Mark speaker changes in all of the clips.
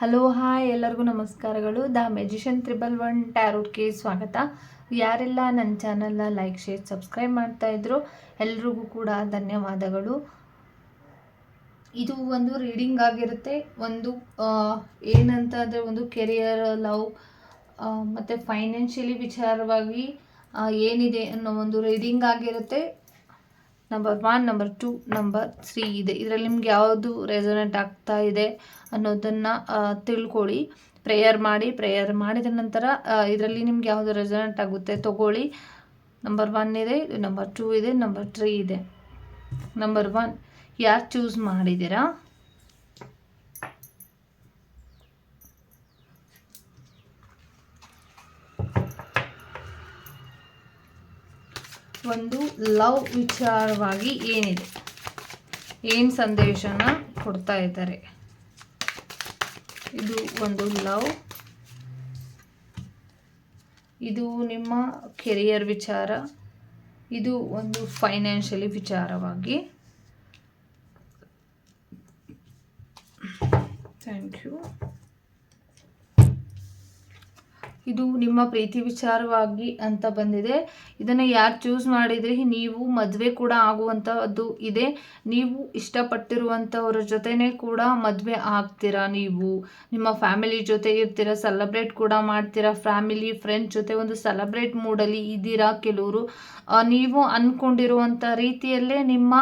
Speaker 1: Hello hi ಎಲ್ಲರಿಗೂ ನಮಸ್ಕಾರಗಳು. The magician triple one ಟ್ಯಾರೋಟ್ಗೆ ಸ್ವಾಗತ. ಯಾರೆಲ್ಲ ನನ್ನ ಚಾನಲ್ನ ಲೈಕ್ ಶೇರ್ ಸಬ್ಸ್ಕ್ರೈಬ್ ಮಾಡ್ತಾ ಇದ್ರು ಎಲ್ರಿಗೂ ಕೂಡ ಧನ್ಯವಾದಗಳು. ಇದು ಒಂದು ರೀಡಿಂಗ್ ಆಗಿರುತ್ತೆ. ಒಂದು ಏನಂತ ಅಂದರೆ ಒಂದು ಕೆರಿಯರ್ ಲವ್ ಮತ್ತು ಫೈನಾನ್ಷಿಯಲಿ ವಿಚಾರವಾಗಿ ಏನಿದೆ ಅನ್ನೋ ಒಂದು ರೀಡಿಂಗ್ ಆಗಿರುತ್ತೆ. Number one number two number three ಇದೆ. ಇದರಲ್ಲಿ ನಿಮ್ಗೆ ಯಾವುದು ರೆಸೊನೆಂಟ್ ಆಗ್ತಾ ಇದೆ ಅನ್ನೋದನ್ನು ತಿಳ್ಕೊಳ್ಳಿ. ಪ್ರೇಯರ್ ಮಾಡಿ ಪ್ರೇಯರ್ ಮಾಡಿದ ನಂತರ ಇದರಲ್ಲಿ ನಿಮ್ಗೆ ಯಾವುದು ರೆಸೊನೆಂಟ್ ಆಗುತ್ತೆ ತಗೊಳ್ಳಿ. ನಂಬರ್ ಒನ್ ಇದೆ ನಂಬರ್ ಟೂ ಇದೆ ನಂಬರ್ ತ್ರೀ ಇದೆ. ನಂಬರ್ ಒನ್ ಯಾರು ಚೂಸ್ ಮಾಡಿದ್ದೀರಾ? ಒಂದು ಲವ್ ವಿಚಾರವಾಗಿ ಏನಿದೆ? ಏನು ಸಂದೇಶನ ಕೊಡ್ತಾ ಇದ್ದಾರೆ? ಇದು ಒಂದು ಲವ್. ಇದು ನಿಮ್ಮ ಕೆರಿಯರ್ ವಿಚಾರ. ಇದು ಒಂದು ಫೈನಾನ್ಷಿಯಲಿ ವಿಚಾರವಾಗಿ. Thank you. ಇದು ನಿಮ್ಮ ಪ್ರೀತಿ ವಿಚಾರವಾಗಿ ಅಂತ ಬಂದಿದೆ. ಇದನ್ನು ಯಾರು ಚೂಸ್ ಮಾಡಿದರೆ? ನೀವು ಮದುವೆ ಕೂಡ ಆಗುವಂಥದ್ದು ಇದೆ. ನೀವು ಇಷ್ಟಪಟ್ಟಿರುವಂಥವ್ರ ಜೊತೆನೇ ಕೂಡ ಮದುವೆ ಆಗ್ತೀರಾ ನೀವು? ನಿಮ್ಮ ಫ್ಯಾಮಿಲಿ ಜೊತೆ ಇರ್ತೀರಾ? ಸೆಲೆಬ್ರೇಟ್ ಕೂಡ ಮಾಡ್ತೀರಾ? ಫ್ಯಾಮಿಲಿ ಫ್ರೆಂಡ್ಸ್ ಜೊತೆ ಒಂದು ಸೆಲೆಬ್ರೇಟ್ ಮೂಡಲ್ಲಿ ಇದ್ದೀರಾ ಕೆಲವರು? ನೀವು ಅಂದ್ಕೊಂಡಿರುವಂಥ ರೀತಿಯಲ್ಲೇ ನಿಮ್ಮ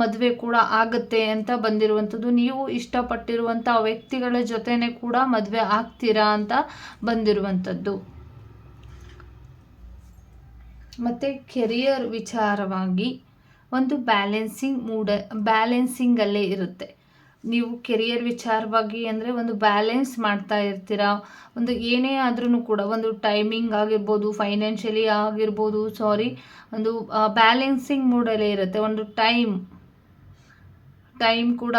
Speaker 1: ಮದುವೆ ಕೂಡ ಆಗುತ್ತೆ ಅಂತ ಬಂದಿರುವಂಥದ್ದು ನೀವು ಇಷ್ಟಪಟ್ಟಿರುವಂಥ ವ್ಯಕ್ತಿಗಳ ಜೊತೆನೇ ಕೂಡ ಮದುವೆ ಆಗ್ತೀರಾ ಅಂತ ಬಂದಿರುವಂಥದ್ದು ಮತ್ತು ಕೆರಿಯರ್ ವಿಚಾರವಾಗಿ ಒಂದು ಬ್ಯಾಲೆನ್ಸಿಂಗ್ ಮೂಡ, ಬ್ಯಾಲೆನ್ಸಿಂಗಲ್ಲೇ ಇರುತ್ತೆ. ನೀವು ಕೆರಿಯರ್ ವಿಚಾರವಾಗಿ ಅಂದರೆ ಒಂದು ಬ್ಯಾಲೆನ್ಸ್ ಮಾಡ್ತಾ ಇರ್ತೀರಾ? ಒಂದು ಏನೇ ಆದ್ರೂ ಕೂಡ ಒಂದು ಟೈಮಿಂಗ್ ಆಗಿರ್ಬೋದು, ಫೈನಾನ್ಷಿಯಲಿ ಆಗಿರ್ಬೋದು, ಸಾರಿ, ಒಂದು ಬ್ಯಾಲೆನ್ಸಿಂಗ್ ಮೂಡಲ್ಲೇ ಇರುತ್ತೆ. ಒಂದು ಟೈಮ್ ಟೈಮ್ ಕೂಡ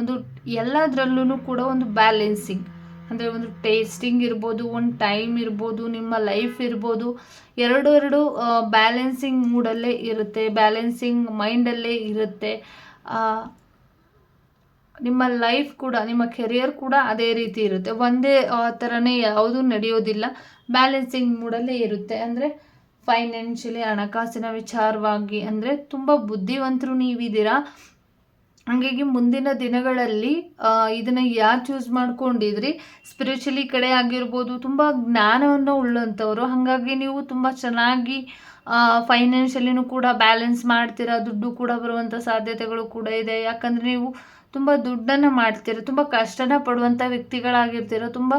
Speaker 1: ಒಂದು ಎಲ್ಲದರಲ್ಲೂ ಕೂಡ ಒಂದು ಬ್ಯಾಲೆನ್ಸಿಂಗ್. ಅಂದರೆ ಒಂದು ಟೇಸ್ಟಿಂಗ್ ಇರ್ಬೋದು, ಒಂದು ಟೈಮ್ ಇರ್ಬೋದು, ನಿಮ್ಮ ಲೈಫ್ ಇರ್ಬೋದು, ಎರಡು ಎರಡು ಬ್ಯಾಲೆನ್ಸಿಂಗ್ ಮೂಡಲ್ಲೇ ಇರುತ್ತೆ ಬ್ಯಾಲೆನ್ಸಿಂಗ್ ಮೈಂಡಲ್ಲೇ ಇರುತ್ತೆ. ನಿಮ್ಮ ಲೈಫ್ ಕೂಡ, ನಿಮ್ಮ ಕೆರಿಯರ್ ಕೂಡ ಅದೇ ರೀತಿ ಇರುತ್ತೆ. ಒಂದೇ ಥರನೇ ಯಾವುದೂ ನಡೆಯೋದಿಲ್ಲ. ಬ್ಯಾಲೆನ್ಸಿಂಗ್ ಮೂಡಲ್ಲೇ ಇರುತ್ತೆ. ಅಂದರೆ ಫೈನಾನ್ಷಿಯಲಿ ಹಣಕಾಸಿನ ವಿಚಾರವಾಗಿ ಅಂದರೆ ತುಂಬ ಬುದ್ಧಿವಂತರು ನೀವಿದ್ದೀರಾ? ಹಾಗಾಗಿ ಮುಂದಿನ ದಿನಗಳಲ್ಲಿ ಇದನ್ನು ಯಾರು ಚೂಸ್ ಮಾಡ್ಕೊಂಡಿದ್ರಿ? ಸ್ಪಿರಿಚುಲಿ ಕಡೆ ಆಗಿರ್ಬೋದು, ತುಂಬ ಜ್ಞಾನವನ್ನು ಉಳ್ಳಂಥವ್ರು. ಹಾಗಾಗಿ ನೀವು ತುಂಬ ಚೆನ್ನಾಗಿ ಫೈನಾನ್ಷಿಯಲಿನೂ ಕೂಡ ಬ್ಯಾಲೆನ್ಸ್ ಮಾಡ್ತೀರಾ. ದುಡ್ಡು ಕೂಡ ಬರುವಂಥ ಸಾಧ್ಯತೆಗಳು ಕೂಡ ಇದೆ. ಯಾಕಂದರೆ ನೀವು ತುಂಬ ದುಡ್ಡನ್ನು ಮಾಡ್ತೀರ, ತುಂಬ ಕಷ್ಟನ ಪಡುವಂಥ ವ್ಯಕ್ತಿಗಳಾಗಿರ್ತೀರ, ತುಂಬ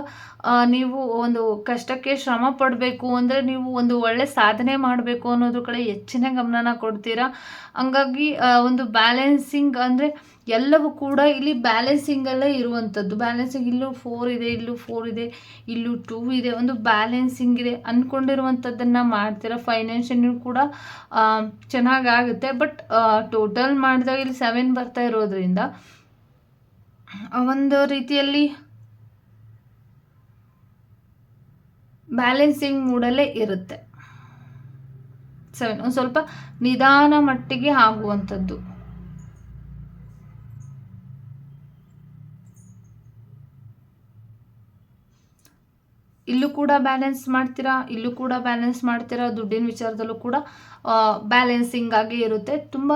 Speaker 1: ನೀವು ಒಂದು ಕಷ್ಟಕ್ಕೆ ಶ್ರಮ ಪಡಬೇಕು ಅಂದರೆ ನೀವು ಒಂದು ಒಳ್ಳೆ ಸಾಧನೆ ಮಾಡಬೇಕು ಅನ್ನೋದ್ರ ಕಡೆ ಹೆಚ್ಚಿನ ಗಮನನ ಕೊಡ್ತೀರಾ. ಹಂಗಾಗಿ ಒಂದು ಬ್ಯಾಲೆನ್ಸಿಂಗ್ ಅಂದರೆ ಎಲ್ಲವೂ ಕೂಡ ಇಲ್ಲಿ ಬ್ಯಾಲೆನ್ಸಿಂಗಲ್ಲೇ ಇರುವಂಥದ್ದು. ಬ್ಯಾಲೆನ್ಸಿಂಗ್ ಇಲ್ಲೂ ಫೋರ್ ಇದೆ, ಇಲ್ಲೂ ಫೋರ್ ಇದೆ, ಇಲ್ಲೂ ಟೂ ಇದೆ, ಒಂದು ಬ್ಯಾಲೆನ್ಸಿಂಗ್ ಇದೆ ಅಂದ್ಕೊಂಡಿರುವಂಥದ್ದನ್ನು ಮಾಡ್ತೀರಾ. ಫೈನಾನ್ಷಿಯಲ್ ಕೂಡ ಚೆನ್ನಾಗಾಗುತ್ತೆ. ಬಟ್ ಟೋಟಲ್ ಮಾಡಿದಾಗ ಇಲ್ಲಿ ಸೆವೆನ್ ಬರ್ತಾ ಇರೋದ್ರಿಂದ ಒಂದು ರೀತಿಯಲ್ಲಿ ಬ್ಯಾಲೆನ್ಸಿಂಗ್ ಮೂಡಲ್ಲೇ ಇರುತ್ತೆ. ಸೆವೆನ್ ಒಂದು ಸ್ವಲ್ಪ ನಿಧಾನ ಮಟ್ಟಿಗೆ ಆಗುವಂಥದ್ದು. ಇಲ್ಲೂ ಕೂಡ ಬ್ಯಾಲೆನ್ಸ್ ಮಾಡ್ತೀರಾ? ಇಲ್ಲೂ ಕೂಡ ಬ್ಯಾಲೆನ್ಸ್ ಮಾಡ್ತೀರಾ? ದುಡ್ಡಿನ ವಿಚಾರದಲ್ಲೂ ಕೂಡ ಬ್ಯಾಲೆನ್ಸಿಂಗ್ ಆಗಿ ಇರುತ್ತೆ. ತುಂಬ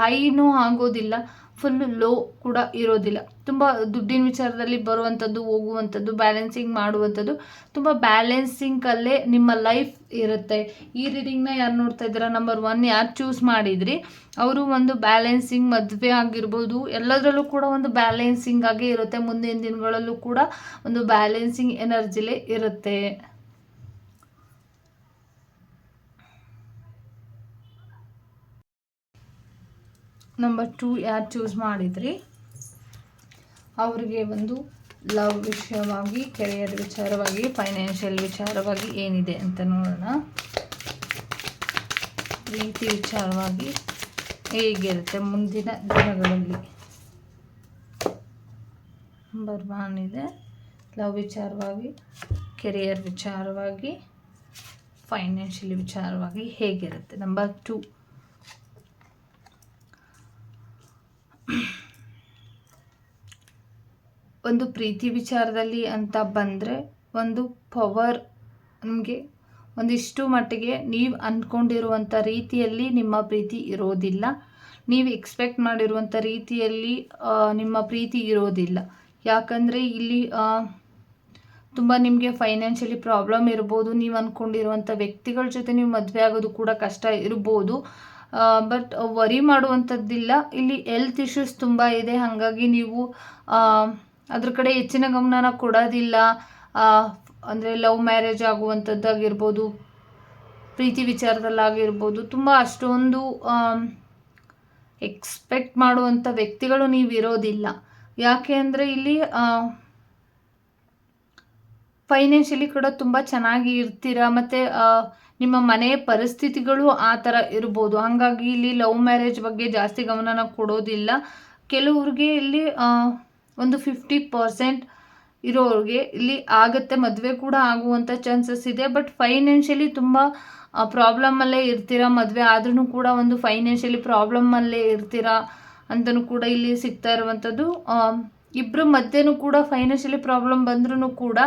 Speaker 1: ಹೈನೂ ಆಗೋದಿಲ್ಲ. ಫುಲ್ ಲೋ ಕೂಡ ಇರೋದಿಲ್ಲ. ತುಂಬ ದುಡ್ಡಿನ ವಿಚಾರದಲ್ಲಿ ಬರುವಂಥದ್ದು ಹೋಗುವಂಥದ್ದು ಬ್ಯಾಲೆನ್ಸಿಂಗ್ ಮಾಡುವಂಥದ್ದು ತುಂಬ ಬ್ಯಾಲೆನ್ಸಿಂಗಲ್ಲೇ ನಿಮ್ಮ ಲೈಫ್ ಇರುತ್ತೆ. ಈ ರೀಡಿಂಗ್ನ ಯಾರು ನೋಡ್ತಾ ಇದ್ದೀರಾ? ನಂಬರ್ ಒನ್ ಯಾರು ಚೂಸ್ ಮಾಡಿದ್ರಿ? ಅವರು ಒಂದು ಬ್ಯಾಲೆನ್ಸಿಂಗ್ ಮದುವೆ ಆಗಿರ್ಬೋದು. ಎಲ್ಲದರಲ್ಲೂ ಕೂಡ ಒಂದು ಬ್ಯಾಲೆನ್ಸಿಂಗ್ ಆಗೇ ಇರುತ್ತೆ. ಮುಂದಿನ ದಿನಗಳಲ್ಲೂ ಕೂಡ ಒಂದು ಬ್ಯಾಲೆನ್ಸಿಂಗ್ ಎನರ್ಜಿಲೇ ಇರುತ್ತೆ. ನಂಬರ್ ಟೂ ಯಾರು ಚೂಸ್ ಮಾಡಿದ್ರಿ? ಅವರಿಗೆ ಒಂದು ಲವ್ ವಿಷಯವಾಗಿ ಕೆರಿಯರ್ ವಿಚಾರವಾಗಿ ಫೈನಾನ್ಷಿಯಲ್ ವಿಚಾರವಾಗಿ ಏನಿದೆ ಅಂತ ನೋಡೋಣ. ಪ್ರೀತಿ ವಿಚಾರವಾಗಿ ಹೇಗಿರುತ್ತೆ ಮುಂದಿನ ದಿನಗಳಲ್ಲಿ? ನಂಬರ್ ಒನ್ ಇದೆ ಲವ್ ವಿಚಾರವಾಗಿ ಕೆರಿಯರ್ ವಿಚಾರವಾಗಿ ಫೈನಾನ್ಷಿಯಲ್ ವಿಚಾರವಾಗಿ ಹೇಗಿರುತ್ತೆ? ನಂಬರ್ ಟು ಒಂದು ಪ್ರೀತಿ ವಿಚಾರದಲ್ಲಿ ಅಂತ ಬಂದರೆ ಒಂದು ಪವರ್ ನಿಮಗೆ ಒಂದಿಷ್ಟು ಮಟ್ಟಿಗೆ ನೀವು ಅಂದ್ಕೊಂಡಿರುವಂಥ ರೀತಿಯಲ್ಲಿ ನಿಮ್ಮ ಪ್ರೀತಿ ಇರೋದಿಲ್ಲ. ನೀವು ಎಕ್ಸ್ಪೆಕ್ಟ್ ಮಾಡಿರುವಂಥ ರೀತಿಯಲ್ಲಿ ನಿಮ್ಮ ಪ್ರೀತಿ ಇರೋದಿಲ್ಲ. ಯಾಕಂದರೆ ಇಲ್ಲಿ ತುಂಬ ನಿಮಗೆ ಫೈನಾನ್ಷಿಯಲಿ ಪ್ರಾಬ್ಲಮ್ ಇರ್ಬೋದು. ನೀವು ಅಂದ್ಕೊಂಡಿರುವಂಥ ವ್ಯಕ್ತಿಗಳ ಜೊತೆ ನೀವು ಮದುವೆ ಆಗೋದು ಕೂಡ ಕಷ್ಟ ಇರ್ಬೋದು. ಬಟ್ ವರಿ ಮಾಡುವಂಥದ್ದಿಲ್ಲ ಇಲ್ಲಿ ಹೆಲ್ತ್ ಇಶ್ಯೂಸ್ ತುಂಬ ಇದೆ. ಹಾಗಾಗಿ ನೀವು ಅದ್ರ ಕಡೆ ಹೆಚ್ಚಿನ ಗಮನನ ಕೊಡೋದಿಲ್ಲ. ಅಂದರೆ ಲವ್ ಮ್ಯಾರೇಜ್ ಆಗುವಂಥದ್ದಾಗಿರ್ಬೋದು, ಪ್ರೀತಿ ವಿಚಾರದಲ್ಲಾಗಿರ್ಬೋದು, ತುಂಬ ಅಷ್ಟೊಂದು ಎಕ್ಸ್ಪೆಕ್ಟ್ ಮಾಡುವಂಥ ವ್ಯಕ್ತಿಗಳು ನೀವು ಇರೋದಿಲ್ಲ ಯಾಕೆ ಅಂದರೆ ಇಲ್ಲಿ ಫೈನಾನ್ಷಿಯಲಿ ಕೂಡ ತುಂಬ ಚೆನ್ನಾಗಿ ಇರ್ತೀರ, ಮತ್ತು ನಿಮ್ಮ ಮನೆಯ ಪರಿಸ್ಥಿತಿಗಳು ಆ ಥರ ಇರ್ಬೋದು. ಹಾಗಾಗಿ ಇಲ್ಲಿ ಲವ್ ಮ್ಯಾರೇಜ್ ಬಗ್ಗೆ ಜಾಸ್ತಿ ಗಮನನ ಕೊಡೋದಿಲ್ಲ. ಕೆಲವ್ರಿಗೆ ಇಲ್ಲಿ ಒಂದು ಫಿಫ್ಟಿ ಪರ್ಸೆಂಟ್ ಇರೋರಿಗೆ ಇಲ್ಲಿ ಆಗುತ್ತೆ, ಮದುವೆ ಕೂಡ ಆಗುವಂಥ ಚಾನ್ಸಸ್ ಇದೆ. ಬಟ್ ಫೈನಾನ್ಷಿಯಲಿ ತುಂಬ ಪ್ರಾಬ್ಲಮಲ್ಲೇ ಇರ್ತೀರಾ? ಮದುವೆ ಆದ್ರೂ ಕೂಡ ಒಂದು ಫೈನಾನ್ಷಿಯಲಿ ಪ್ರಾಬ್ಲಮಲ್ಲೇ ಇರ್ತೀರಾ? ಅಂತಲೂ ಕೂಡ ಇಲ್ಲಿ ಸಿಗ್ತಾ ಇರುವಂಥದ್ದು. ಇಬ್ಬರ ಮಧ್ಯೆನೂ ಕೂಡ ಫೈನಾನ್ಷಿಯಲಿ ಪ್ರಾಬ್ಲಮ್ ಬಂದ್ರೂ ಕೂಡ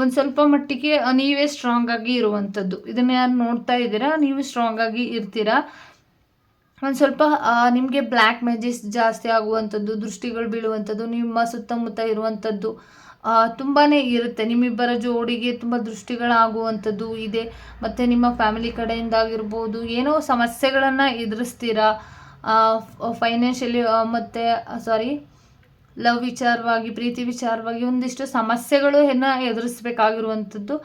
Speaker 1: ಒಂದು ಸ್ವಲ್ಪ ಮಟ್ಟಿಗೆ ನೀವೇ ಸ್ಟ್ರಾಂಗ್ ಆಗಿ ಇರುವಂಥದ್ದು. ಇದನ್ನು ಯಾರು ನೋಡ್ತಾ ಇದ್ದೀರಾ? ನೀವು ಸ್ಟ್ರಾಂಗ್ ಆಗಿ ಇರ್ತೀರಾ? ಒಂದು ಸ್ವಲ್ಪ ನಿಮಗೆ ಬ್ಲ್ಯಾಕ್ ಮ್ಯಾಜಿಸ್ ಜಾಸ್ತಿ ಆಗುವಂಥದ್ದು, ದೃಷ್ಟಿಗಳು ಬೀಳುವಂಥದ್ದು, ನಿಮ್ಮ ಸುತ್ತಮುತ್ತ ಇರುವಂಥದ್ದು ತುಂಬಾ ಇರುತ್ತೆ. ನಿಮ್ಮಿಬ್ಬರ ಜೋಡಿಗೆ ತುಂಬ ದೃಷ್ಟಿಗಳಾಗುವಂಥದ್ದು ಇದೆ. ಮತ್ತು ನಿಮ್ಮ ಫ್ಯಾಮಿಲಿ ಕಡೆಯಿಂದ ಆಗಿರ್ಬೋದು ಏನೋ ಸಮಸ್ಯೆಗಳನ್ನು ಎದುರಿಸ್ತೀರಾ. ಫೈನಾನ್ಷಿಯಲಿ ಮತ್ತು ಸಾರಿ ಲವ್ ವಿಚಾರವಾಗಿ, ಪ್ರೀತಿ ವಿಚಾರವಾಗಿ ಒಂದಿಷ್ಟು ಸಮಸ್ಯೆಗಳು ಏನ ಎದುರಿಸ್ಬೇಕಾಗಿರುವಂಥದ್ದು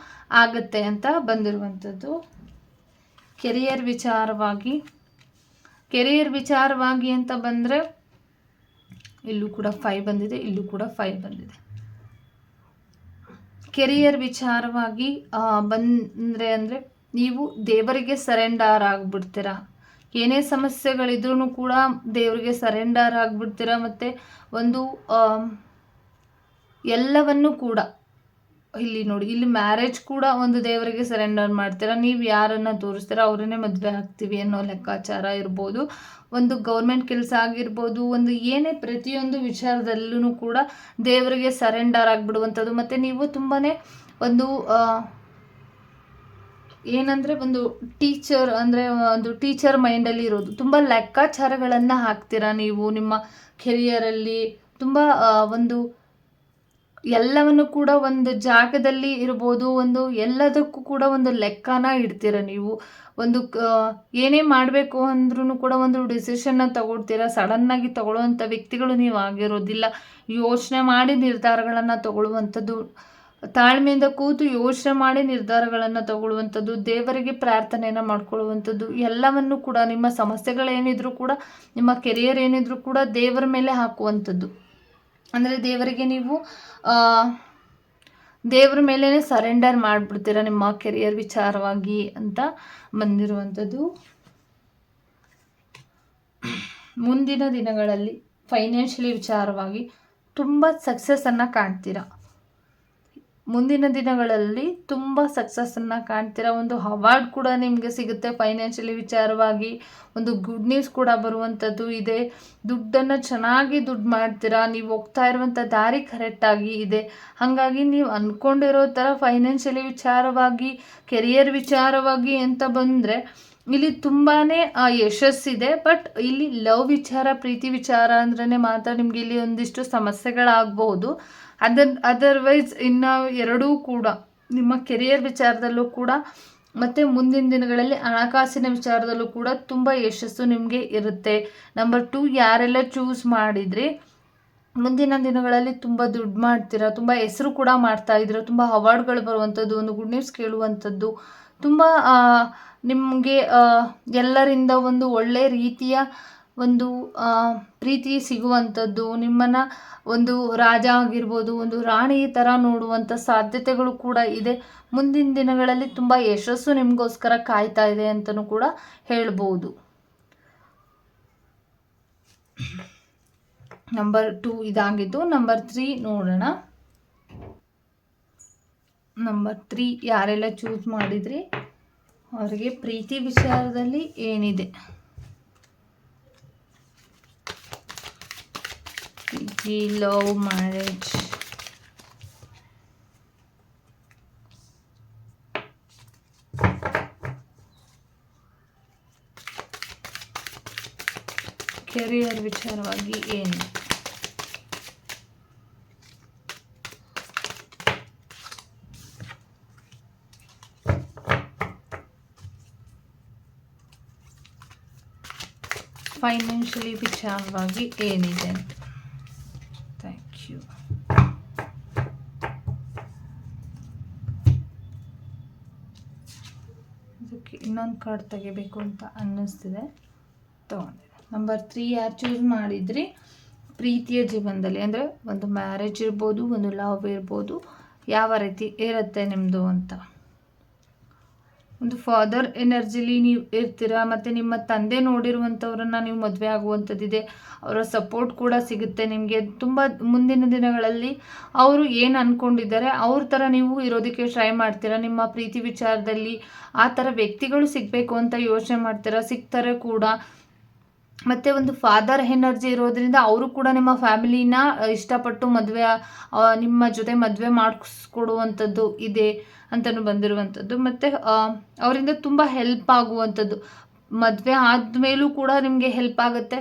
Speaker 1: ಆಗುತ್ತೆ ಅಂತ ಬಂದಿರುವಂಥದ್ದು. ಕೆರಿಯರ್ ವಿಚಾರವಾಗಿ ಕೆರಿಯರ್ ವಿಚಾರವಾಗಿ ಅಂತ ಬಂದರೆ ಇಲ್ಲೂ ಕೂಡ ಫೈವ್ ಬಂದಿದೆ, ಇಲ್ಲೂ ಕೂಡ ಫೈವ್ ಬಂದಿದೆ. ಕೆರಿಯರ್ ವಿಚಾರವಾಗಿ ಬಂದರೆ ಅಂದರೆ ನೀವು ದೇವರಿಗೆ ಸರೆಂಡರ್ ಆಗಿಬಿಡ್ತೀರಾ? ಏನೇ ಸಮಸ್ಯೆಗಳಿದ್ರೂ ಕೂಡ ದೇವರಿಗೆ ಸರೆಂಡರ್ ಆಗಿಬಿಡ್ತೀರಾ? ಮತ್ತು ಒಂದು ಎಲ್ಲವನ್ನು ಕೂಡ ಇಲ್ಲಿ ನೋಡಿ, ಇಲ್ಲಿ ಮ್ಯಾರೇಜ್ ಕೂಡ ಒಂದು ದೇವರಿಗೆ ಸರೆಂಡರ್ ಮಾಡ್ತೀರಾ? ನೀವು ಯಾರನ್ನು ತೋರಿಸ್ತೀರಾ? ಅವರನ್ನೇ ಮದುವೆ ಆಗ್ತೀವಿ ಅನ್ನೋ ಲೆಕ್ಕಾಚಾರ ಇರ್ಬೋದು. ಒಂದು ಗೌರ್ಮೆಂಟ್ ಕೆಲಸ ಆಗಿರ್ಬೋದು, ಒಂದು ಏನೇ ಪ್ರತಿಯೊಂದು ವಿಚಾರದಲ್ಲೂ ಕೂಡ ದೇವರಿಗೆ ಸರೆಂಡರ್ ಆಗಿಬಿಡುವಂಥದ್ದು. ಮತ್ತು ನೀವು ತುಂಬಾ ಒಂದು ಏನಂದರೆ ಒಂದು ಟೀಚರ್ ಅಂದರೆ ಒಂದು ಟೀಚರ್ ಮೈಂಡಲ್ಲಿ ಇರೋದು. ತುಂಬ ಲೆಕ್ಕಾಚಾರಗಳನ್ನು ಹಾಕ್ತೀರಾ ನೀವು ನಿಮ್ಮ ಕೆರಿಯರಲ್ಲಿ ತುಂಬ ಒಂದು ಎಲ್ಲವನ್ನು ಕೂಡ ಒಂದು ಜಾಗದಲ್ಲಿ ಇರ್ಬೋದು, ಒಂದು ಎಲ್ಲದಕ್ಕೂ ಕೂಡ ಒಂದು ಲೆಕ್ಕನ ಇಡ್ತೀರ ನೀವು. ಒಂದು ಏನೇ ಮಾಡಬೇಕು ಅಂದ್ರೂ ಕೂಡ ಒಂದು ಡಿಸಿಷನ್ನ ತಗೊಳ್ತೀರ. ಸಡನ್ನಾಗಿ ತಗೊಳ್ಳುವಂಥ ವ್ಯಕ್ತಿಗಳು ನೀವು ಆಗಿರೋದಿಲ್ಲ. ಯೋಚನೆ ಮಾಡಿ ನಿರ್ಧಾರಗಳನ್ನು ತಗೊಳ್ಳುವಂಥದ್ದು, ತಾಳ್ಮೆಯಿಂದ ಕೂತು ಯೋಚನೆ ಮಾಡಿ ನಿರ್ಧಾರಗಳನ್ನು ತಗೊಳ್ಳುವಂಥದ್ದು, ದೇವರಿಗೆ ಪ್ರಾರ್ಥನೆಯನ್ನು ಮಾಡ್ಕೊಳ್ಳುವಂಥದ್ದು, ಎಲ್ಲವನ್ನು ಕೂಡ ನಿಮ್ಮ ಸಮಸ್ಯೆಗಳೇನಿದ್ರು ಕೂಡ, ನಿಮ್ಮ ಕೆರಿಯರ್ ಏನಿದ್ರು ಕೂಡ ದೇವರ ಮೇಲೆ ಹಾಕುವಂಥದ್ದು. ಅಂದರೆ ದೇವರಿಗೆ ನೀವು ದೇವ್ರ ಮೇಲೇ ಸರೆಂಡರ್ ಮಾಡಿಬಿಡ್ತೀರ ನಿಮ್ಮ ಕೆರಿಯರ್ ವಿಚಾರವಾಗಿ ಅಂತ ಬಂದಿರುವಂಥದ್ದು. ಮುಂದಿನ ದಿನಗಳಲ್ಲಿ ಫೈನಾನ್ಷಿಯಲಿ ವಿಚಾರವಾಗಿ ತುಂಬ ಸಕ್ಸಸ್ಸನ್ನು ಕಾಣ್ತೀರಾ? ಮುಂದಿನ ದಿನಗಳಲ್ಲಿ ತುಂಬ ಸಕ್ಸಸ್ಸನ್ನು ಕಾಣ್ತೀರಾ? ಒಂದು ಅವಾರ್ಡ್ ಕೂಡ ನಿಮಗೆ ಸಿಗುತ್ತೆ ಫೈನಾನ್ಷಿಯಲಿ ವಿಚಾರವಾಗಿ. ಒಂದು ಗುಡ್ ನ್ಯೂಸ್ ಕೂಡ ಬರುವಂಥದ್ದು ಇದೆ. ದುಡ್ಡನ್ನು ಚೆನ್ನಾಗಿ ದುಡ್ಡು ಮಾಡ್ತೀರಾ? ನೀವು ಹೋಗ್ತಾ ಇರುವಂಥ ದಾರಿ ಕರೆಕ್ಟಾಗಿ ಇದೆ. ಹಾಗಾಗಿ ನೀವು ಅಂದ್ಕೊಂಡಿರೋ ಥರ ಫೈನಾನ್ಷಿಯಲಿ ವಿಚಾರವಾಗಿ ಕೆರಿಯರ್ ವಿಚಾರವಾಗಿ ಅಂತ ಬಂದರೆ, ಇಲ್ಲಿ ತುಂಬಾ ಯಶಸ್ಸಿದೆ. ಬಟ್ ಇಲ್ಲಿ ಲವ್ ವಿಚಾರ, ಪ್ರೀತಿ ವಿಚಾರ ಅಂದ್ರೆ ಮಾತ್ರ ನಿಮಗೆ ಇಲ್ಲಿ ಒಂದಿಷ್ಟು ಸಮಸ್ಯೆಗಳಾಗಬಹುದು ಅದರ್ ಅದರ್ವೈಸ್ ಇನ್ನು ಎರಡೂ ಕೂಡ ನಿಮ್ಮ ಕೆರಿಯರ್ ವಿಚಾರದಲ್ಲೂ ಕೂಡ ಮತ್ತು ಮುಂದಿನ ದಿನಗಳಲ್ಲಿ ಹಣಕಾಸಿನ ವಿಚಾರದಲ್ಲೂ ಕೂಡ ತುಂಬ ಯಶಸ್ಸು ನಿಮಗೆ ಇರುತ್ತೆ. ನಂಬರ್ ಟು ಯಾರೆಲ್ಲ ಚೂಸ್ ಮಾಡಿದರೆ? ಮುಂದಿನ ದಿನಗಳಲ್ಲಿ ತುಂಬ ದುಡ್ಡು ಮಾಡ್ತೀರಾ? ತುಂಬ ಹೆಸರು ಕೂಡ ಮಾಡ್ತಾ ಇದ್ದೀರಾ? ತುಂಬ ಅವಾರ್ಡ್ಗಳು ಬರುವಂಥದ್ದು ಒಂದು ಗುಡ್ ನ್ಯೂಸ್ ಕೇಳುವಂಥದ್ದು ತುಂಬ ನಿಮಗೆ ಎಲ್ಲರಿಂದ ಒಂದು ಒಳ್ಳೆ ರೀತಿಯ ಒಂದು ಪ್ರೀತಿ ಸಿಗುವಂಥದ್ದು, ನಿಮ್ಮನ್ನು ಒಂದು ರಾಜ ಆಗಿರ್ಬೋದು, ಒಂದು ರಾಣಿ ಥರ ನೋಡುವಂಥ ಸಾಧ್ಯತೆಗಳು ಕೂಡ ಇದೆ. ಮುಂದಿನ ದಿನಗಳಲ್ಲಿ ತುಂಬ ಯಶಸ್ಸು ನಿಮಗೋಸ್ಕರ ಕಾಯ್ತಾ ಇದೆ ಅಂತಲೂ ಕೂಡ ಹೇಳ್ಬೋದು. ನಂಬರ್ ಟೂ ಇದಾಗಿದ್ದು, ನಂಬರ್ ತ್ರೀ ನೋಡೋಣ. ನಂಬರ್ ತ್ರೀ ಯಾರೆಲ್ಲ ಚೂಸ್ ಮಾಡಿದ್ರಿ? ಅವರಿಗೆ ಪ್ರೀತಿ ವಿಚಾರದಲ್ಲಿ ಏನಿದೆ? ಈ ಲವ್ ಮ್ಯಾರೇಜ್ ಕೆರಿಯರ್ ವಿಚಾರವಾಗಿ ಏನು? ಫೈನಾನ್ಷಿಯಲಿ ವಿಚಾರವಾಗಿ ಏನಿದೆ? ಇನ್ನೊಂದು ಕಾರ್ಡ್ ತೆಗಿಬೇಕು ಅಂತ ಅನ್ನಿಸ್ತಿದೆ. ತೊಗೊಂಡೆ ನಂಬರ್ ತ್ರೀ ಯಾರು ಚೂಸ್ ಮಾಡಿದ್ರಿ? ಪ್ರೀತಿಯ ಜೀವನದಲ್ಲಿ. ಅಂದರೆ ಒಂದು ಮ್ಯಾರೇಜ್ ಇರ್ಬೋದು, ಒಂದು ಲವ್ ಇರ್ಬೋದು, ಯಾವ ರೀತಿ ಇರುತ್ತೆ ನಿಮ್ಮದು ಅಂತ. ಒಂದು ಫಾದರ್ ಎನರ್ಜಿಲಿ ನೀವು ಇರ್ತೀರಾ? ಮತ್ತು ನಿಮ್ಮ ತಂದೆ ನೋಡಿರುವಂಥವ್ರನ್ನ ನೀವು ಮದುವೆ ಆಗುವಂಥದ್ದಿದೆ ಅವರ ಸಪೋರ್ಟ್ ಕೂಡ ಸಿಗುತ್ತೆ ನಿಮಗೆ. ತುಂಬ ಮುಂದಿನ ದಿನಗಳಲ್ಲಿ ಅವರು ಏನು ಅಂದ್ಕೊಂಡಿದ್ದಾರೆ ಅವ್ರ ಥರ ನೀವು ಇರೋದಕ್ಕೆ ಟ್ರೈ ಮಾಡ್ತೀರಾ? ನಿಮ್ಮ ಪ್ರೀತಿ ವಿಚಾರದಲ್ಲಿ ಆ ಥರ ವ್ಯಕ್ತಿಗಳು ಸಿಗಬೇಕು ಅಂತ ಯೋಚನೆ ಮಾಡ್ತೀರಾ? ಸಿಗ್ತಾರೆ ಕೂಡ. ಮತ್ತು ಒಂದು ಫಾದರ್ ಎನರ್ಜಿ ಇರೋದ್ರಿಂದ ಅವರು ಕೂಡ ನಿಮ್ಮ ಫ್ಯಾಮಿಲಿನ ಇಷ್ಟಪಟ್ಟು ಮದುವೆ ನಿಮ್ಮ ಜೊತೆ ಮದುವೆ ಮಾಡಿಸ್ಕೊಡುವಂಥದ್ದು ಇದೆ ಅಂತಲೂ ಬಂದಿರುವಂಥದ್ದು ಮತ್ತು ಅವರಿಂದ ತುಂಬ ಹೆಲ್ಪ್ ಆಗುವಂಥದ್ದು ಮದುವೆ ಆದಮೇಲೂ ಕೂಡ ನಿಮಗೆ ಹೆಲ್ಪ್ ಆಗುತ್ತೆ.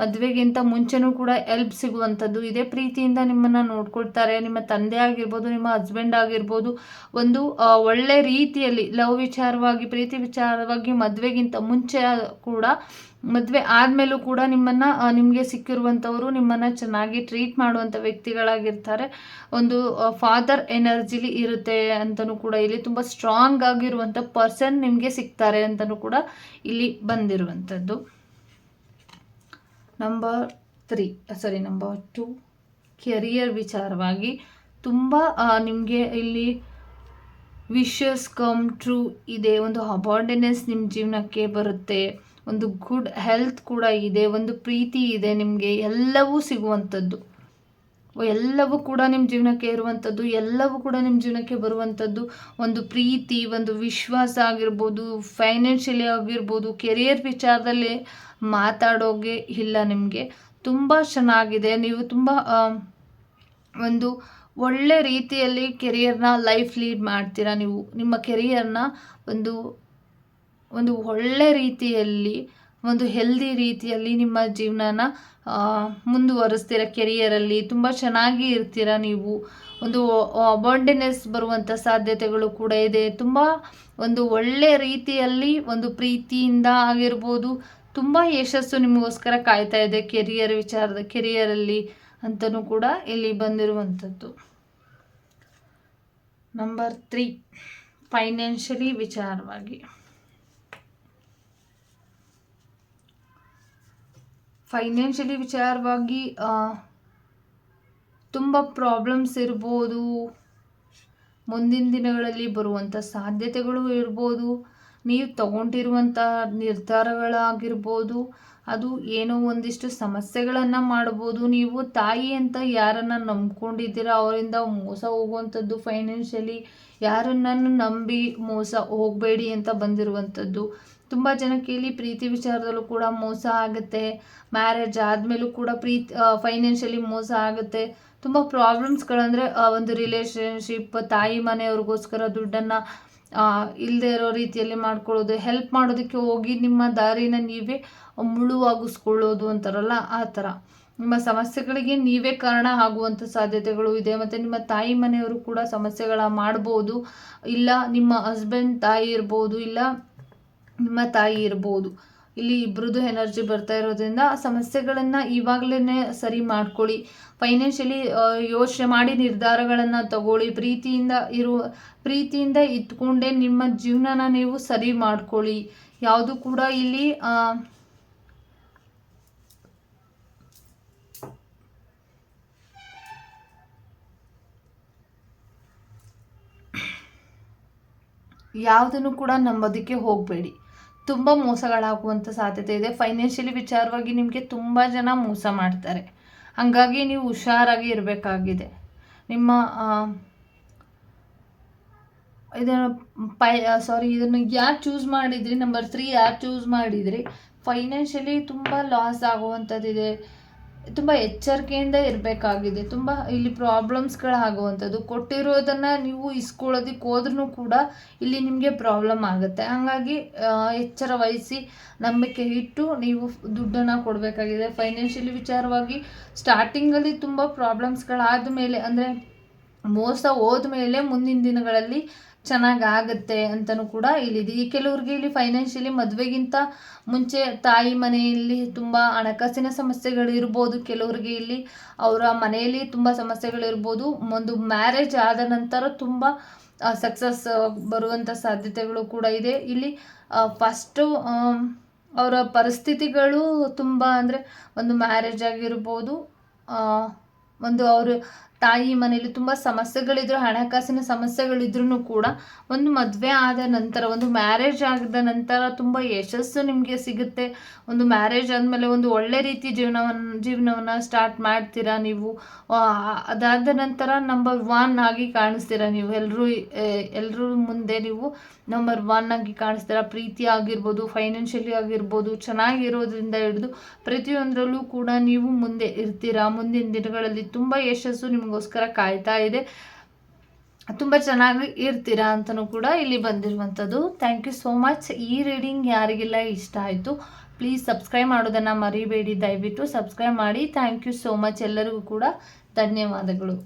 Speaker 1: ಮದುವೆಗಿಂತ ಮುಂಚೆನೂ ಕೂಡ ಹೆಲ್ಪ್ ಸಿಗುವಂಥದ್ದು. ಇದೇ ಪ್ರೀತಿಯಿಂದ ನಿಮ್ಮನ್ನು ನೋಡ್ಕೊಳ್ತಾರೆ. ನಿಮ್ಮ ತಂದೆ ಆಗಿರ್ಬೋದು, ನಿಮ್ಮ ಹಸ್ಬೆಂಡ್ ಆಗಿರ್ಬೋದು, ಒಂದು ಒಳ್ಳೆ ರೀತಿಯಲ್ಲಿ ಲವ್ ವಿಚಾರವಾಗಿ, ಪ್ರೀತಿ ವಿಚಾರವಾಗಿ ಮದುವೆಗಿಂತ ಮುಂಚೆ ಕೂಡ, ಮದುವೆ ಆದಮೇಲೂ ಕೂಡ ನಿಮ್ಮನ್ನು ನಿಮಗೆ ಸಿಕ್ಕಿರುವಂಥವರು, ನಿಮ್ಮನ್ನು ಚೆನ್ನಾಗಿ ಟ್ರೀಟ್ ಮಾಡುವಂಥ ವ್ಯಕ್ತಿಗಳಾಗಿರ್ತಾರೆ. ಒಂದು ಫಾದರ್ ಎನರ್ಜಿಲಿ ಇರುತ್ತೆ ಅಂತಲೂ ಕೂಡ ಇಲ್ಲಿ ತುಂಬ ಸ್ಟ್ರಾಂಗ್ ಆಗಿರುವಂಥ ಪರ್ಸನ್ ನಿಮಗೆ ಸಿಗ್ತಾರೆ ಅಂತಲೂ ಕೂಡ ಇಲ್ಲಿ ಬಂದಿರುವಂಥದ್ದು. Number three sorry number two career ವಿಚಾರವಾಗಿ ತುಂಬ ನಿಮಗೆ ಇಲ್ಲಿ ವಿಶಸ್ ಕಮ್ ಟ್ರೂ ಇದೆ. ಒಂದು ಅಬಾರ್ಡೆನೆನ್ಸ್ ನಿಮ್ಮ ಜೀವನಕ್ಕೆ ಬರುತ್ತೆ. ಒಂದು ಗುಡ್ ಹೆಲ್ತ್ ಕೂಡ ಇದೆ. ಒಂದು ಪ್ರೀತಿ ಇದೆ ನಿಮಗೆ. ಎಲ್ಲವೂ ಸಿಗುವಂಥದ್ದು. ಎಲ್ಲವೂ ಕೂಡ ನಿಮ್ಮ ಜೀವನಕ್ಕೆ ಇರುವಂಥದ್ದು, ಎಲ್ಲವೂ ಕೂಡ ನಿಮ್ಮ ಜೀವನಕ್ಕೆ ಬರುವಂಥದ್ದು, ಒಂದು ಪ್ರೀತಿ, ಒಂದು ವಿಶ್ವಾಸ ಆಗಿರ್ಬೋದು ಫೈನಾನ್ಷಿಯಲಿ ಆಗಿರ್ಬೋದು ಕೆರಿಯರ್ ವಿಚಾರದಲ್ಲಿ ಮಾತಾಡೋಗೆ ಇಲ್ಲ ನಿಮಗೆ. ತುಂಬ ಚೆನ್ನಾಗಿದೆ. ನೀವು ತುಂಬ ಒಂದು ಒಳ್ಳೆ ರೀತಿಯಲ್ಲಿ ಕೆರಿಯರ್ನ ಲೈಫ್ ಲೀಡ್ ಮಾಡ್ತೀರಾ ನೀವು. ನಿಮ್ಮ ಕೆರಿಯರ್ನ ಒಂದು ಒಂದು ಒಳ್ಳೆ ರೀತಿಯಲ್ಲಿ ಒಂದು ಹೆಲ್ದಿ ರೀತಿಯಲ್ಲಿ ನಿಮ್ಮ ಜೀವನನ ಮುಂದುವರಿಸ್ತೀರ ಕೆರಿಯರಲ್ಲಿ ತುಂಬ ಚೆನ್ನಾಗಿ ಇರ್ತೀರ ನೀವು. ಒಂದು ಅಬಾಂಡೆನೆಸ್ ಬರುವಂಥ ಸಾಧ್ಯತೆಗಳು ಕೂಡ ಇದೆ. ತುಂಬ ಒಂದು ಒಳ್ಳೆ ರೀತಿಯಲ್ಲಿ ಒಂದು ಪ್ರೀತಿಯಿಂದ ಆಗಿರ್ಬೋದು. ತುಂಬ ಯಶಸ್ಸು ನಿಮಗೋಸ್ಕರ ಕಾಯ್ತಾ ಇದೆ ಕೆರಿಯರ್ ವಿಚಾರದ ಕೆರಿಯರಲ್ಲಿ ಅಂತಲೂ ಕೂಡ ಇಲ್ಲಿ ಬಂದಿರುವಂಥದ್ದು. ನಂಬರ್ ತ್ರೀ ಫೈನಾನ್ಷಿಯಲಿ ವಿಚಾರವಾಗಿ. ಫೈನಾನ್ಷಿಯಲಿ ವಿಚಾರವಾಗಿ ತುಂಬ ಪ್ರಾಬ್ಲಮ್ಸ್ ಇರ್ಬೋದು. ಮುಂದಿನ ದಿನಗಳಲ್ಲಿ ಬರುವಂಥ ಸಾಧ್ಯತೆಗಳು ಇರ್ಬೋದು. ನೀವು ತಗೊಂಡಿರುವಂಥ ನಿರ್ಧಾರಗಳಾಗಿರ್ಬೋದು. ಅದು ಏನೋ ಒಂದಿಷ್ಟು ಸಮಸ್ಯೆಗಳನ್ನು ಮಾಡ್ಬೋದು. ನೀವು ತಾಯಿ ಅಂತ ಯಾರನ್ನು ನಂಬ್ಕೊಂಡಿದ್ದೀರ, ಅವರಿಂದ ಮೋಸ ಹೋಗುವಂಥದ್ದು ಫೈನಾನ್ಷಿಯಲಿ ಯಾರನ್ನು ನಂಬಿ ಮೋಸ ಹೋಗಬೇಡಿ ಅಂತ ಬಂದಿರುವಂಥದ್ದು. ತುಂಬ ಜನಕ್ಕೆ ಇಲ್ಲಿ ಪ್ರೀತಿ ವಿಚಾರದಲ್ಲೂ ಕೂಡ ಮೋಸ ಆಗುತ್ತೆ. ಮ್ಯಾರೇಜ್ ಆದಮೇಲೂ ಕೂಡ ಪ್ರೀತಿ ಫೈನಾನ್ಷಿಯಲಿ ಮೋಸ ಆಗುತ್ತೆ. ತುಂಬ ಪ್ರಾಬ್ಲಮ್ಸ್ಗಳಂದರೆ ಒಂದು ರಿಲೇಷನ್ಶಿಪ್ ತಾಯಿ ಮನೆಯವ್ರಿಗೋಸ್ಕರ ದುಡ್ಡನ್ನು ಇಲ್ಲದೆ ಇರೋ ರೀತಿಯಲ್ಲಿ ಮಾಡ್ಕೊಳ್ಳೋದು ಹೆಲ್ಪ್ ಮಾಡೋದಕ್ಕೆ ಹೋಗಿ ನಿಮ್ಮ ದಾರಿನ ನೀವೇ ಮುಳುವಾಗಿಸ್ಕೊಳ್ಳೋದು ಅಂತಾರಲ್ಲ, ಆ ಥರ ನಿಮ್ಮ ಸಮಸ್ಯೆಗಳಿಗೆ ನೀವೇ ಕಾರಣ ಆಗುವಂಥ ಸಾಧ್ಯತೆಗಳು ಇದೆ. ಮತ್ತು ನಿಮ್ಮ ತಾಯಿ ಮನೆಯವರು ಕೂಡ ಸಮಸ್ಯೆಗಳ ಮಾಡ್ಬೋದು. ಇಲ್ಲ, ನಿಮ್ಮ ಹಸ್ಬೆಂಡ್ ತಾಯಿ ಇರ್ಬೋದು. ಇಲ್ಲ ನಿಮ್ಮ ತಾಯಿ ಇರ್ಬೋದು. ಇಲ್ಲಿ ಇಬ್ಬರದ್ದು ಎನರ್ಜಿ ಬರ್ತಾ ಇರೋದ್ರಿಂದ ಸಮಸ್ಯೆಗಳನ್ನ ಸಮಸ್ಯೆಗಳನ್ನು ಸರಿ ಮಾಡ್ಕೊಳ್ಳಿ. ಫೈನಾನ್ಷಿಯಲಿ ಯೋಚನೆ ಮಾಡಿ ನಿರ್ಧಾರಗಳನ್ನು ತಗೊಳ್ಳಿ. ಪ್ರೀತಿಯಿಂದ ಇರುವ ಪ್ರೀತಿಯಿಂದ ಇಟ್ಕೊಂಡೇ ನಿಮ್ಮ ಜೀವನನ ನೀವು ಸರಿ ಮಾಡ್ಕೊಳ್ಳಿ. ಯಾವುದು ಕೂಡ ಇಲ್ಲಿ ಯಾವುದನ್ನು ಕೂಡ ನಂಬೋದಕ್ಕೆ ಹೋಗಬೇಡಿ. ತುಂಬ ಮೋಸಗಳಾಗುವಂಥ ಸಾಧ್ಯತೆ ಇದೆ. ಫೈನಾನ್ಷಿಯಲಿ ವಿಚಾರವಾಗಿ ನಿಮಗೆ ತುಂಬ ಜನ ಮೋಸ ಮಾಡ್ತಾರೆ. ಹಾಗಾಗಿ ನೀವು ಹುಷಾರಾಗಿ ಇರಬೇಕಾಗಿದೆ. ನಿಮ್ಮ ಇದನ್ನು ಪೈ ಸಾರಿ ಇದನ್ನು ಯಾರು ಚೂಸ್ ಮಾಡಿದ್ರಿ? ನಂಬರ್ ತ್ರೀ ಯಾರು ಚೂಸ್ ಮಾಡಿದ್ರಿ? ಫೈನಾನ್ಷಿಯಲಿ ತುಂಬ ಲಾಸ್ ಆಗುವಂಥದ್ದಿದೆ ತುಂಬ ಎಚ್ಚರಿಕೆಯಿಂದ ಇರಬೇಕಾಗಿದೆ. ತುಂಬ ಇಲ್ಲಿ ಪ್ರಾಬ್ಲಮ್ಸ್ಗಳಾಗುವಂಥದ್ದು ಕೊಟ್ಟಿರೋದನ್ನು ನೀವು ಇಸ್ಕೊಳ್ಳೋದಕ್ಕೆ ಹೋದ್ರೂ ಕೂಡ ಇಲ್ಲಿ ನಿಮಗೆ ಪ್ರಾಬ್ಲಮ್ ಆಗುತ್ತೆ. ಹಾಗಾಗಿ ಎಚ್ಚರ ವಹಿಸಿ ನಂಬಿಕೆ ಇಟ್ಟು ನೀವು ದುಡ್ಡನ್ನು ಕೊಡಬೇಕಾಗಿದೆ. ಫೈನಾನ್ಷಿಯಲಿ ವಿಚಾರವಾಗಿ ಸ್ಟಾರ್ಟಿಂಗಲ್ಲಿ ತುಂಬ ಪ್ರಾಬ್ಲಮ್ಸ್ಗಳಾದ ಮೇಲೆ ಅಂದರೆ ಮೋಸ ಹೋದ್ಮೇಲೆ ಮುಂದಿನ ದಿನಗಳಲ್ಲಿ ಚೆನ್ನಾಗಿ ಆಗುತ್ತೆ ಅಂತಲೂ ಕೂಡ ಇಲ್ಲಿದೆ ಈ ಕೆಲವ್ರಿಗೆ ಇಲ್ಲಿ ಫೈನಾನ್ಷಿಯಲಿ ಮದುವೆಗಿಂತ ಮುಂಚೆ ತಾಯಿ ಮನೆಯಲ್ಲಿ ತುಂಬ ಹಣಕಾಸಿನ ಸಮಸ್ಯೆಗಳಿರ್ಬೋದು ಕೆಲವರಿಗೆ ಇಲ್ಲಿ ಅವರ ಮನೆಯಲ್ಲಿ ತುಂಬ ಸಮಸ್ಯೆಗಳಿರ್ಬೋದು ಒಂದು ಮ್ಯಾರೇಜ್ ಆದ ನಂತರ ತುಂಬ ಸಕ್ಸಸ್ ಬರುವಂಥ ಸಾಧ್ಯತೆಗಳು ಕೂಡ ಇದೆ. ಇಲ್ಲಿ ಫಸ್ಟು ಅವರ ಪರಿಸ್ಥಿತಿಗಳು ತುಂಬ ಅಂದರೆ ಒಂದು ಮ್ಯಾರೇಜ್ ಆಗಿರ್ಬೋದು. ಒಂದು ಅವರು ತಾಯಿ ಮನೆಯಲ್ಲಿ ತುಂಬ ಸಮಸ್ಯೆಗಳಿದ್ರು, ಹಣಕಾಸಿನ ಸಮಸ್ಯೆಗಳಿದ್ರೂ ಕೂಡ ಒಂದು ಮದುವೆ ಆದ ನಂತರ, ಒಂದು ಮ್ಯಾರೇಜ್ ಆದ ನಂತರ ತುಂಬ ಯಶಸ್ಸು ನಿಮಗೆ ಸಿಗುತ್ತೆ. ಒಂದು ಮ್ಯಾರೇಜ್ ಆದಮೇಲೆ ಒಂದು ಒಳ್ಳೆ ರೀತಿ ಜೀವನವನ್ನು ಜೀವನವನ್ನು ಸ್ಟಾರ್ಟ್ ಮಾಡ್ತೀರಾ ನೀವು? ಅದಾದ ನಂತರ ನಂಬರ್ ಒನ್ ಆಗಿ ಕಾಣಿಸ್ತೀರಾ ನೀವು? ಎಲ್ಲರೂ ಎಲ್ಲರೂ ಮುಂದೆ ನೀವು ನಂಬರ್ ಒನ್ ಆಗಿ ಕಾಣಿಸ್ತೀರಾ? ಪ್ರೀತಿ ಆಗಿರ್ಬೋದು ಫೈನಾನ್ಷಿಯಲಿ ಆಗಿರ್ಬೋದು, ಚೆನ್ನಾಗಿರೋದ್ರಿಂದ ಹಿಡಿದು ಪ್ರತಿಯೊಂದರಲ್ಲೂ ಕೂಡ ನೀವು ಮುಂದೆ ಇರ್ತೀರಾ? ಮುಂದಿನ ದಿನಗಳಲ್ಲಿ ತುಂಬ ಯಶಸ್ಸು ನಿಮಗೋಸ್ಕರ ಕಾಯ್ತಾ ಇದೆ. ತುಂಬ ಚೆನ್ನಾಗಿ ಇರ್ತೀರಾ ಅಂತಲೂ ಕೂಡ ಇಲ್ಲಿ ಬಂದಿರುವಂಥದ್ದು. ಥ್ಯಾಂಕ್ ಯು ಸೋ ಮಚ್ ಈ ರೀಡಿಂಗ್ ಯಾರಿಗೆಲ್ಲ ಇಷ್ಟ ಆಯಿತು ಪ್ಲೀಸ್ ಸಬ್ಸ್ಕ್ರೈಬ್ ಮಾಡೋದನ್ನು ಮರಿಬೇಡಿ. ದಯವಿಟ್ಟು ಸಬ್ಸ್ಕ್ರೈಬ್ ಮಾಡಿ. ಥ್ಯಾಂಕ್ ಯು ಸೋ ಮಚ್ ಎಲ್ಲರಿಗೂ ಕೂಡ ಧನ್ಯವಾದಗಳು.